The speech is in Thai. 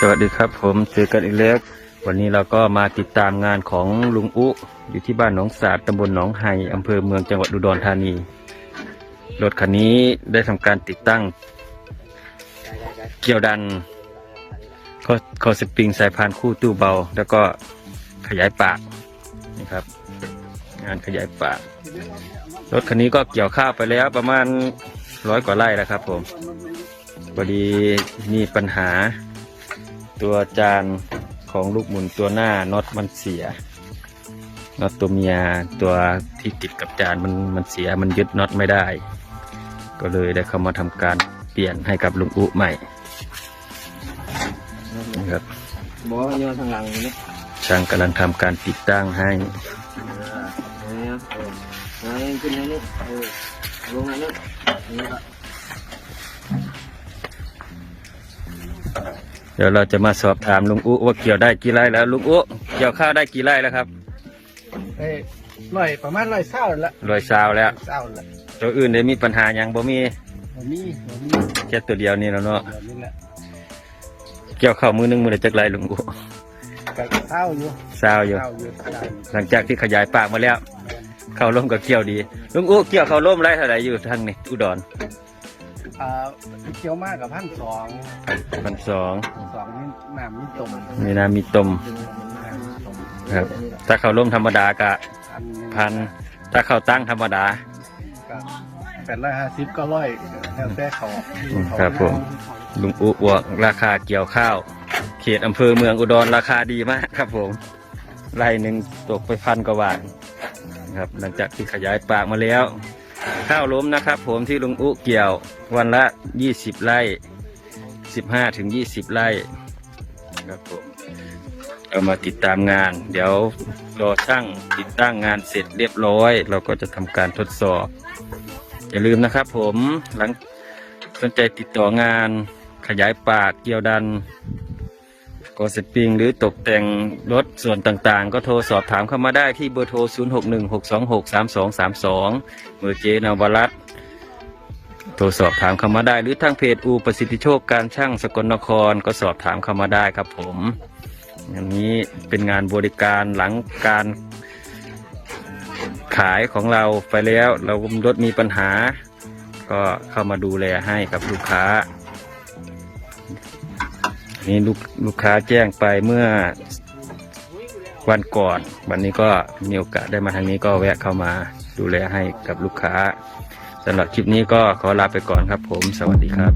สวัสดีครับ ผมเจอกันอีกแล้ว วันนี้เราก็มาติดตามงานของลุงอุอยู่ที่บ้านหนองสาดตำบลหนองไฮอำเภอเมืองจังหวัดอุดรธานีรถคันนี้ได้ทำการติดตั้ง เกี่ยวดันก็คอสปริงสายพานคู่ตู้เบา แล้วก็ขยายปากนะครับ งานขยายปากรถคันนี้ก็เกี่ยวข้าวไปแล้วประมาณร้อยกว่าไร่แล้วครับ ผมพอดีมีปัญหา ตัวจานของลูกหมุนตัวหน้าน็อตมันเสียน็อตตัวเมียตัวที่ติดกับจานมันมันเสียมันยึดน็อตไม่ได้ ก็เลยได้เข้ามาทำการเปลี่ยนให้กับลุงอุใหม่นะครับบอกว่าโยนทางหลังนี่ช่างกำลังทำการติดตั้งให้เออเออเออขึ้นนี่เออลงนั่นนี่นี่ก็ เดี๋ยวเราจะมาสอบถามลุงอุว่าเกี่ยวได้กี่ไร่แล้วลุงอุเกี่ยวข้าวได้กี่ไร่แล้วครับเอ้ยร้อยประมาณร้อยเศร้าละรอยซาวแล้วเศร้าละตัวอื่นได้มีปัญหายังบ่มีบ่มีบ่มีแค่ตัวเดียวนี่แล้วเนาะแบบนี้แหละเกี่ยวข้าวมือหนึงมือละจักไรลุงอุก็เศร้าอยู่ซาวอยู่เศร้าอยู่เศร้าอยู่ หลังจากที่ขยายปากมาแล้ว เข้าร่มก็เกี่ยวดี ลุงอู้เกี่ยวเข้าร่มไรเท่าไหร่อยู่ทางนี่อุดร อ่าเกี่ยวมากกับพันสองพันสองสองนี่น้ำนี่ตมมีนามีตมน้ำนี่ตมครับถ้าเข้าร่มธรรมดากะพันหนึ่งพันถ้าเข้าตั้งธรรมดาก็แปดร้อยห้าสิบก็ร้อยแล้วแต่เขาอืมครับผมลุงอู้บวกราคาเกี่ยวข้าว เขตอำเภอเมืองอุดรราคาดีมากครับผมไร่หนึ่งตกไปพันกว่าบาทครับ หลังจากที่ขยายปากมาแล้ว ข้าวล้มนะครับ ผมที่ลุงอุเกี่ยววันละยี่สิบไร่สิบห้าถึงยี่สิบไร่ครับผมเอามาติดตามงาน เดี๋ยวรอช่างติดตั้งงานเสร็จเรียบร้อย เราก็จะทำการทดสอบ อย่าลืมนะครับผมหลังสนใจติดต่องานขยายปากเกี่ยวดัน กอสปริงหรือตกแต่งรถส่วนต่างๆ ก็โทรสอบถามเข้ามาได้ที่เบอร์โทร 0616263232 เมือเจนาวรัตโทรสอบถามเข้ามาได้ หรือทางเพจอูประสิทธิโชคการช่างสกลนครก็สอบถามเข้ามาได้ครับผมอันนี้เป็นงานบริการหลังการขายของเราไปแล้ว เรารถมีปัญหา ก็เข้ามาดูแลให้กับลูกค้า นี่ลูกลูกค้าแจ้งไปเมื่อวันก่อน วันนี้ก็มีโอกาสได้มาทางนี้ก็แวะเข้ามาดูแลให้กับลูกค้าสำหรับคลิปนี้ก็ขอลาไปก่อนครับผมสวัสดีครับ